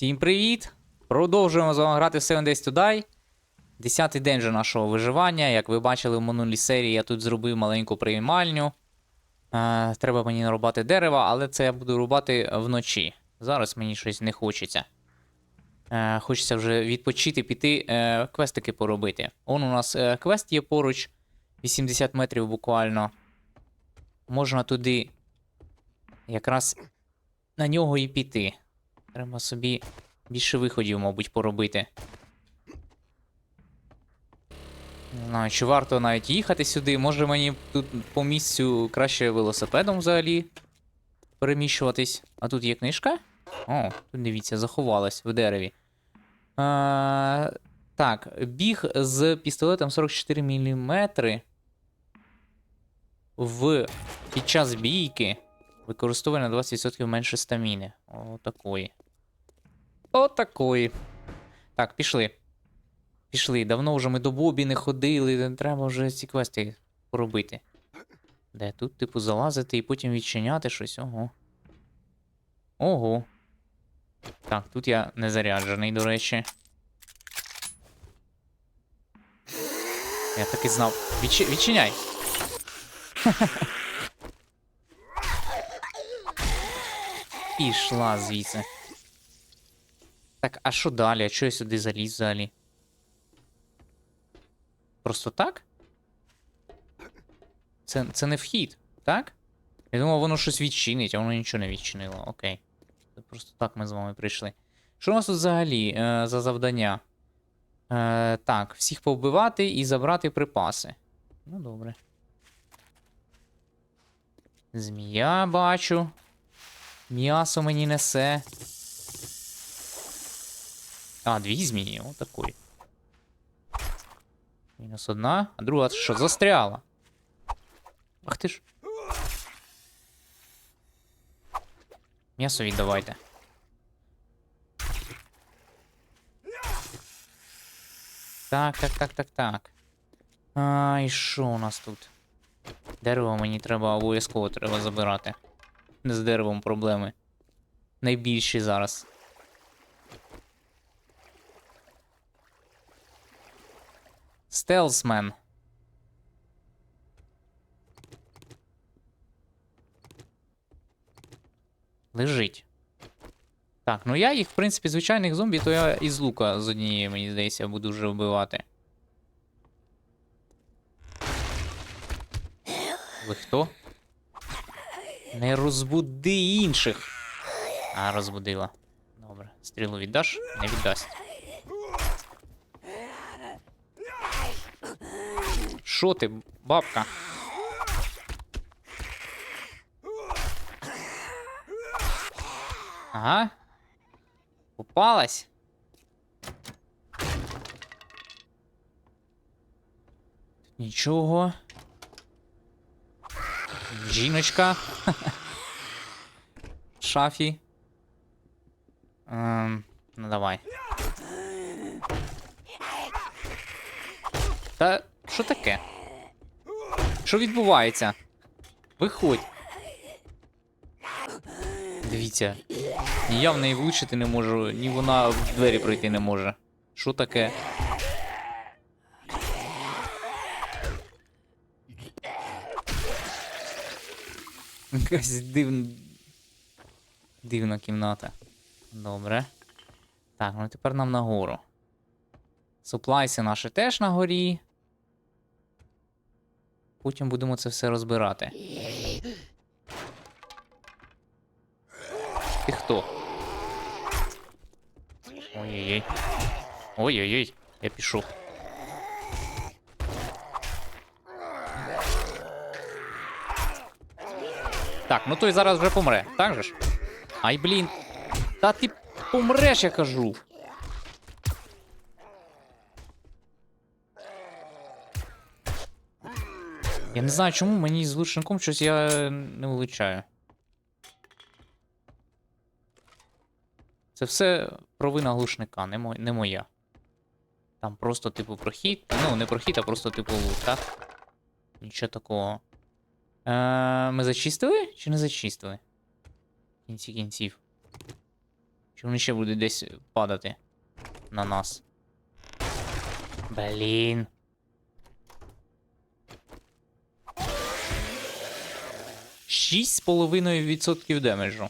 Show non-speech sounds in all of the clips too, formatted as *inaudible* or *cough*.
Всім привіт! Продовжуємо з вами грати в Seven Days to Die. Десятий день же нашого виживання. Як ви бачили в минулій серії, я тут зробив маленьку приймальню. Е, треба мені нарубати дерева, але це я буду рубати вночі. Зараз мені щось не хочеться. Е, хочеться вже відпочити, піти, е, квестики поробити. Он у нас е, квест є поруч, 80 метрів буквально. Можна туди якраз на нього і піти. Треба собі більше виходів, мабуть, поробити. Не знаю, чи варто навіть їхати сюди. Може мені тут по місцю краще велосипедом взагалі переміщуватись. А тут є книжка? О, тут дивіться, заховалась в дереві. А, так, біг з пістолетом 44 мм в під час бійки використовує на 20% менше стаміни. Отакої. Отакої. Так, пішли. Пішли. Давно вже ми до Бобі не ходили. Треба вже ці квести поробити. Де тут, типу, залазити і потім відчиняти щось. Ого. Ого. Так, тут я не заряджений, до речі. Я так і знав. Відчи... Відчиняй. Пішла звідси. Так, а що далі? А чого я сюди заліз взагалі? Просто так? Це, це не вхід, так? Я думав, воно щось відчинить, а воно нічого не відчинило. Окей. Просто так ми з вами прийшли. Що у нас тут взагалі е, за завдання? Е, так, всіх повбивати і забрати припаси. Ну, добре. Змія бачу. М'ясо мені несе. А, дві змії, отакої. Мінус одна, а друга що, застряла? Ах ти ж. М'ясо віддавайте. Так, так, так, так, так. А, і що у нас тут? Дерево мені треба обов'язково треба забирати. Не з деревом проблеми. Найбільші зараз. Стелсмен. Лежить. Так, ну я їх, в принципі, звичайних зомбі, то я із лука з однієї, мені здається, буду вже вбивати. Ви хто? Не розбуди інших. А, розбудила. Добре. Стрілу віддаш? Не віддасть. Що ти, бабка? Ага. Попалась. Нічого. Жіночка. *laughs* Шафі. Ем, ну давай. Та що таке? Що відбувається? Виходь. Дивіться. Я в неї влучити не можу, ні вона в двері пройти не може. Що таке? Якась дивна. Дивна кімната. Добре. Так, ну тепер нам нагору. Суплайси наші теж на горі. Потім будемо це все розбирати. Ти хто? Ой-ой-ой. Ой-ой-ой, я пішов. Так, ну той зараз вже помре, так же ж? Ай, блін. Та ти помреш, я кажу. Я не знаю, чому мені з лучником щось я не влучаю. Це все провина глушника, не, мо... не моя. Там просто, типу, прохід. Ну, не прохід, а просто, типу, лут, так? Нічого такого. Е, Ми зачистили чи не зачистили? В кінці кінців. Чи вони ще будуть десь падати на нас? Блін. Шість з половиною відсотків демеджу.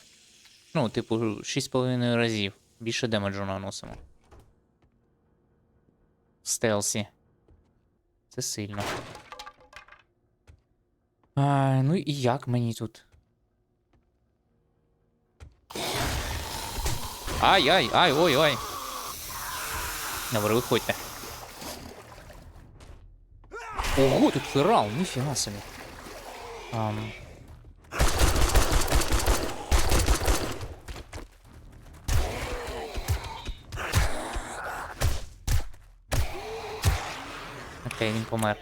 Ну, типу, 6,5 разів. Більше демеджу наносимо. Стелсі. Це сильно. А, ну і як мені тут? Ай, ай, ай, ой, ой. Добре, виходьте. Ого, тут ферал, ніфіга собі. Ам. Окей, він помер.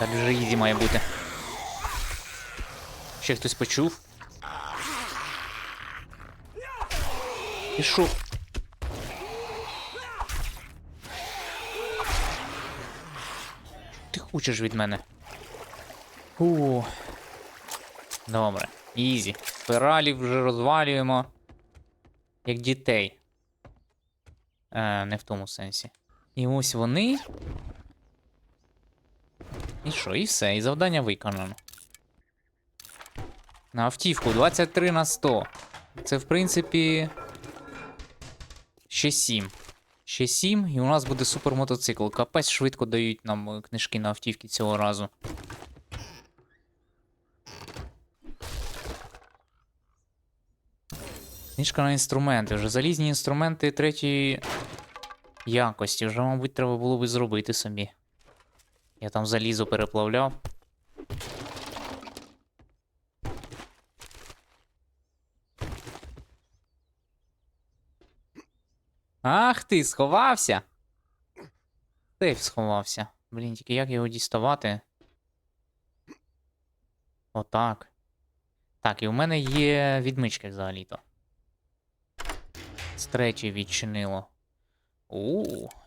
Далі вже ізі має бути. Ще хтось почув. І що? Ти хочеш від мене? Фу. Добре. Ізі. Спиралів вже розвалюємо. Як дітей. Е, не в тому сенсі. І ось вони. І що, і все, і завдання виконано. На автівку 23 на 100. Це, в принципі. Ще 7. Ще 7, і у нас буде супермотоцикл. Капець швидко дають нам е, книжки на автівки цього разу. Книжка на інструменти. Вже залізні інструменти третьої якості. Вже, мабуть, треба було би зробити собі. Я там залізо переплавляв. Ах ти, сховався. Сейф сховався. Блін, тільки як його діставати? Отак. Так, і у мене є відмички взагалі-то. З третьої відчинило. У,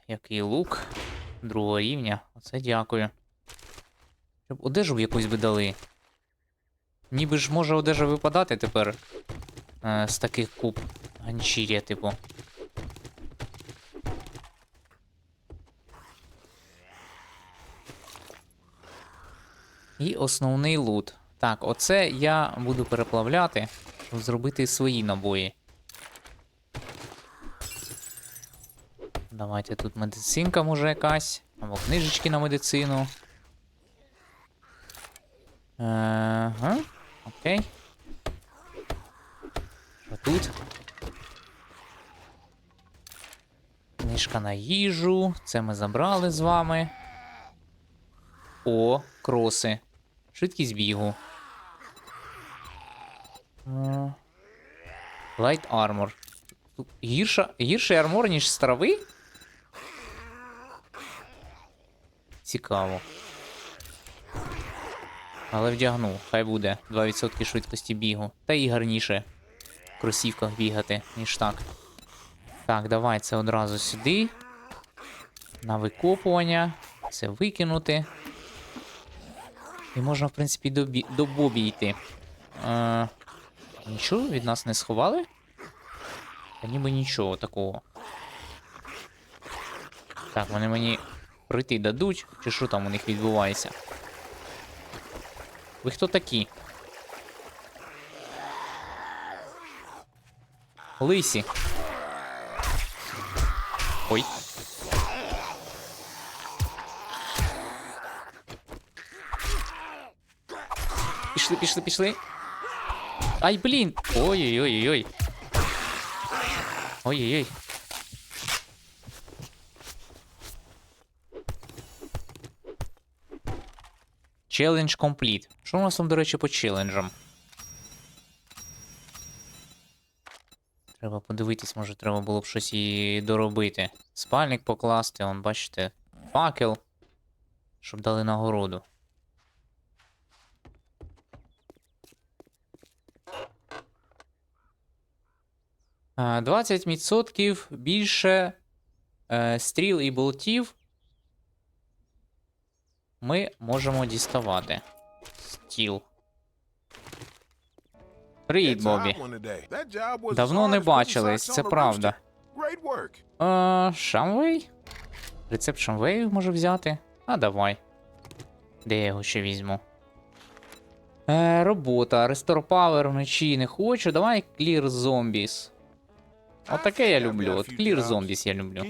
який лук другого рівня. Оце дякую. Щоб одежу якусь би дали. Ніби ж може одежа випадати тепер е, з таких куб ганчір'я, типу. І основний лут. Так, оце я буду переплавляти, щоб зробити свої набої. Давайте тут медицинка може якась. Або книжечки на медицину. Ага, окей. Що тут? Книжка на їжу. Це ми забрали з вами. О, кроси. Швидкість бігу. Light armor. Гірша, гірший армор, ніж з Цікаво. Але вдягну, хай буде 2% швидкості бігу. Та і гарніше в кросівках бігати, ніж так. Так, давай це одразу сюди. На викопування. Це викинути. І можна, в принципі, до, бі... до Бобі йти. Е... Нічого від нас не сховали? Та ніби нічого такого. Так, вони мені пройти дадуть, чи що там у них відбувається? Ви хто такі? Лисі. Ой. Пішли, пішли, пішли. Ай, блін! Ой-ой-ой-ой. Ой-ой-ой. Челендж компліт. Що у нас там, до речі, по челенджам? Треба подивитись, може треба було б щось і доробити. Спальник покласти, он, бачите, факел. Щоб дали нагороду. А, 20% більше е, стріл і болтів ми можемо діставати. Стіл. Привіт, Бобі. Давно не бачились, це правда. А, шамвей? Рецепт шамвею можу взяти? А давай. Де я його ще візьму? Е, робота. Power вночі не хочу. Давай Clear Zombies. Отаке я люблю. От Clear Zombies я люблю.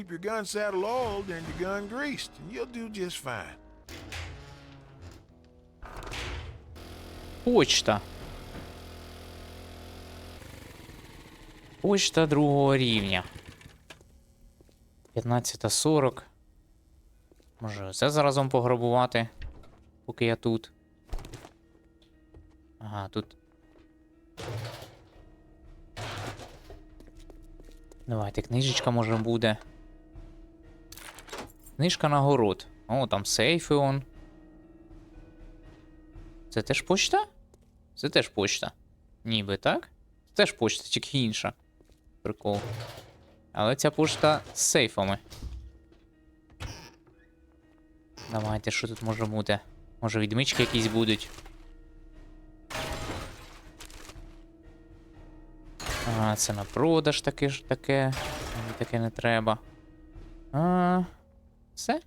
Почта. Почта другого рівня. 15.40. Може, це заразом пограбувати, поки я тут. Ага, тут. Давайте, книжечка може буде. Книжка на город. О, там сейфи он. Це теж почта? Це теж почта. Ніби так? Це теж почта, тільки інша. Прикол. Але ця пошта з сейфами. Давайте, що тут може бути? Може відмички якісь будуть. А, це на продаж таке ж таке. Мені таке не треба. А, все?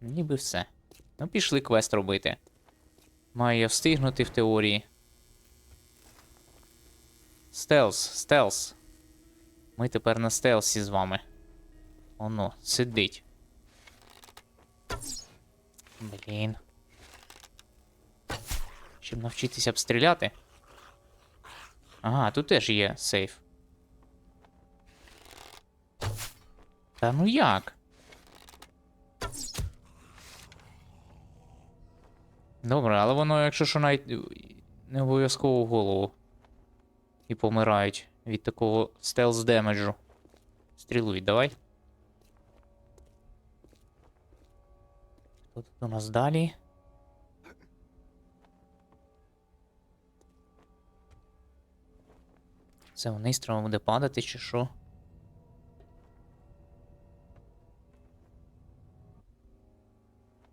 Ніби все. Ну, пішли квест робити. Маю встигнути в теорії. Стелс, стелс. Ми тепер на стелсі з вами. Оно, сидить. Блін. Щоб навчитися обстріляти. Ага, тут теж є сейф. Та ну як? Добре, але воно, якщо що навіть не обов'язково в голову. І помирають від такого стелс демеджу. Стрілуй, давай. Хто тут у нас далі? Це вниз треба буде падати, чи що?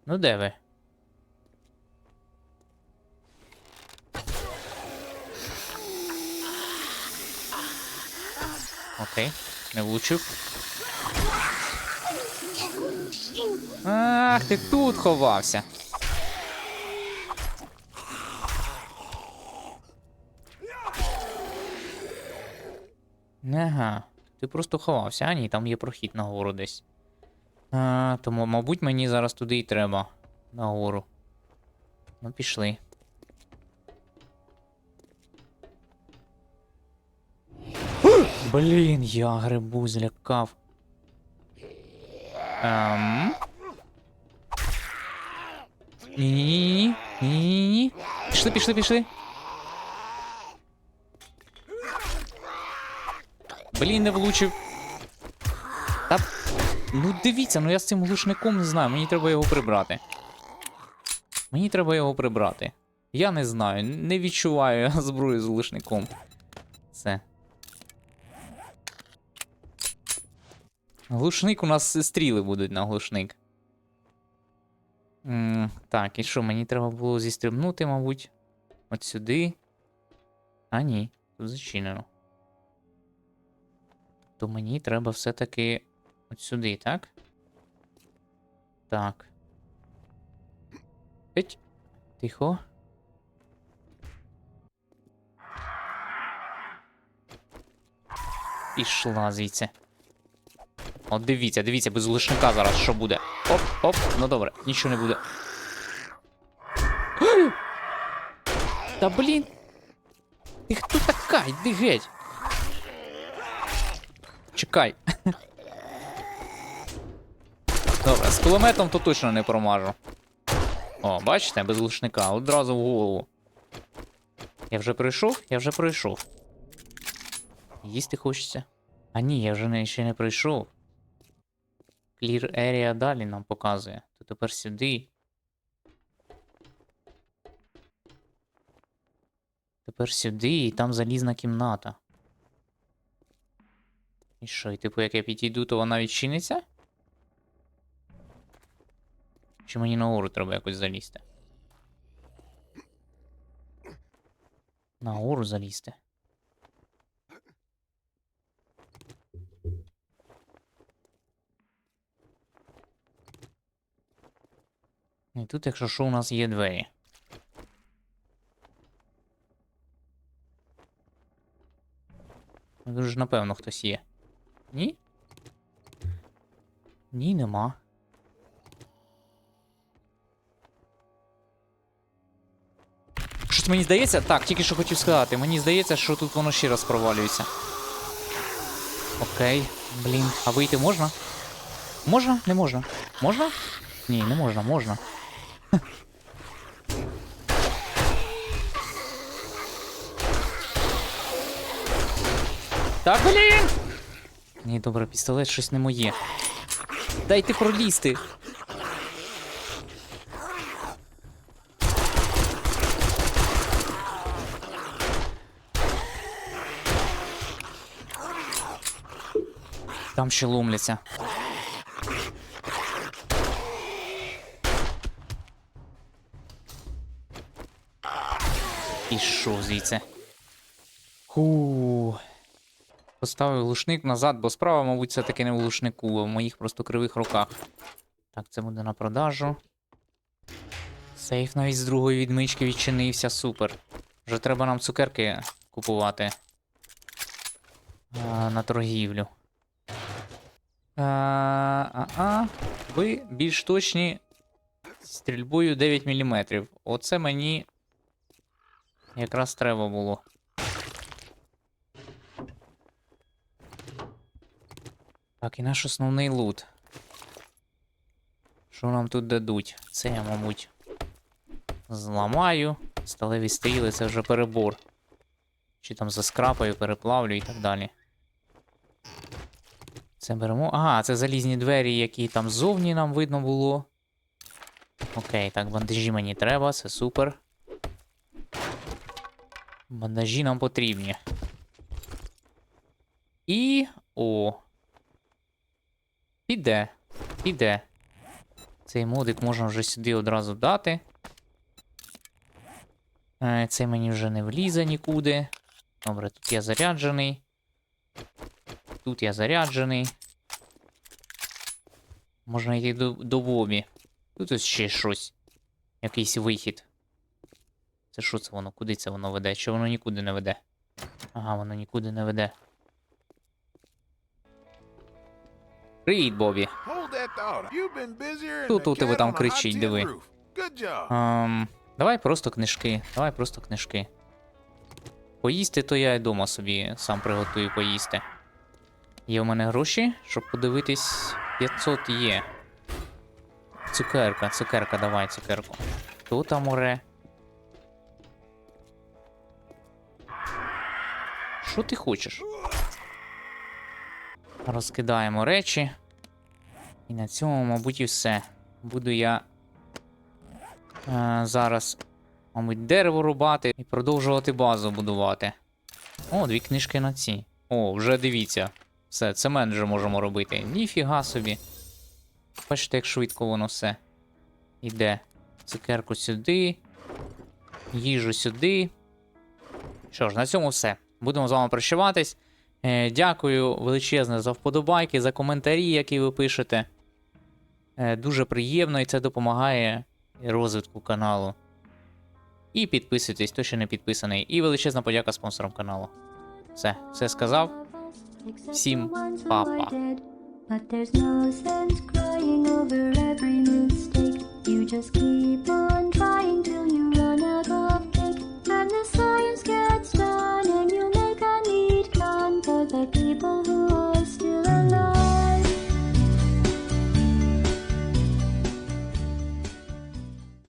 Ну де ви? Окей, не влучив. Ах, ти тут ховався. Ага, ти просто ховався, а ні, там є прохід нагору десь. А, тому, мабуть, мені зараз туди і треба. Нагору. Ну, пішли. Блін, я грибу злякав. Ем. Ні-ні-ні. Ні-ні-ні. Пішли, пішли, пішли. Блін, не влучив. Та. Ну дивіться, ну я з цим глушником не знаю, мені треба його прибрати. Мені треба його прибрати. Я не знаю, не відчуваю *laughs* зброю з глушником. Все. Глушник у нас стріли будуть на глушник. М, так, і що, мені треба було зістрибнути, мабуть. От сюди. А ні, тут зачинено. То мені треба все-таки от сюди, так? Так. Еть. Тихо. Пішла звідси. От дивіться, дивіться, без глушника зараз що буде. Оп, оп, ну добре, нічого не буде. *gasps* Та блін. Ти хто така? Йди геть. Чекай. *laughs* Добре, з кулеметом то точно не промажу. О, бачите, без глушника, одразу в голову. Я вже пройшов? Я вже пройшов. Їсти хочеться. А ні, я вже не, ще не пройшов. Clear Area далі нам показує. То тепер сюди. Тепер сюди, і там залізна кімната. І що, і типу, як я підійду, то вона відчиниться? Чи мені нагору треба якось залізти? На гору залізти. І тут, якщо що, у нас є двері. Ну, Тут ж, напевно, хтось є. Ні? Ні, нема. Щось мені здається, так, тільки що хотів сказати. Мені здається, що тут воно ще раз провалюється. Окей, блін. А вийти можна? Можна? Не можна. Можна? Ні, не можна, можна. Та блін! Ні, добре, пістолет щось не моє. Дайте пролізти. Там ще ломляться. Пішов звідси. Ху. Поставив глушник назад, бо справа, мабуть, все-таки не в глушнику, а в моїх просто кривих руках. Так, це буде на продажу. Сейф навіть з другої відмички відчинився, супер. Вже треба нам цукерки купувати. А, на торгівлю. А, а, а. Ви більш точні стрільбою 9 мм. Оце мені якраз треба було. Так, і наш основний лут. Що нам тут дадуть? Це я, мабуть, зламаю. Сталеві стріли, це вже перебор. Чи там заскрапаю, переплавлю і так далі. Це беремо. Ага, це залізні двері, які там ззовні нам видно було. Окей, так, бандажі мені треба, це супер. Бандажі нам потрібні. І. О. Піде. Піде. Цей модик можна вже сюди одразу дати. Е, Цей мені вже не влізе нікуди. Добре, тут я заряджений. Тут я заряджений. Можна йти до, до Бобі. Тут ось ще щось. Якийсь вихід. Це що це воно? Куди це воно веде? Чи воно нікуди не веде? Ага, воно нікуди не веде. Привіт, Бобі. Тут у тебе там кричить, диви. Ем, давай просто книжки. Давай просто книжки. Поїсти, то я й дома собі сам приготую поїсти. Є у мене гроші, щоб подивитись. 500 є. Цукерка, цукерка, давай цукерку. Хто там уре? Що ти хочеш? Розкидаємо речі. І на цьому, мабуть, і все. Буду я е, зараз, мабуть, дерево рубати і продовжувати базу будувати. О, дві книжки на ці. О, вже дивіться. Все, цемент вже можемо робити. Ніфіга собі. Бачите, як швидко воно все. Іде. Цукерку сюди. Їжу сюди. Що ж, на цьому все. Будемо з вами прощаватись. Е, дякую величезне за вподобайки, за коментарі, які ви пишете. Е, дуже приємно і це допомагає розвитку каналу. І підписуйтесь, хто ще не підписаний. І величезна подяка спонсорам каналу. Все, все сказав. Всім па-па. But there's no sense crying over every mistake. You just keep on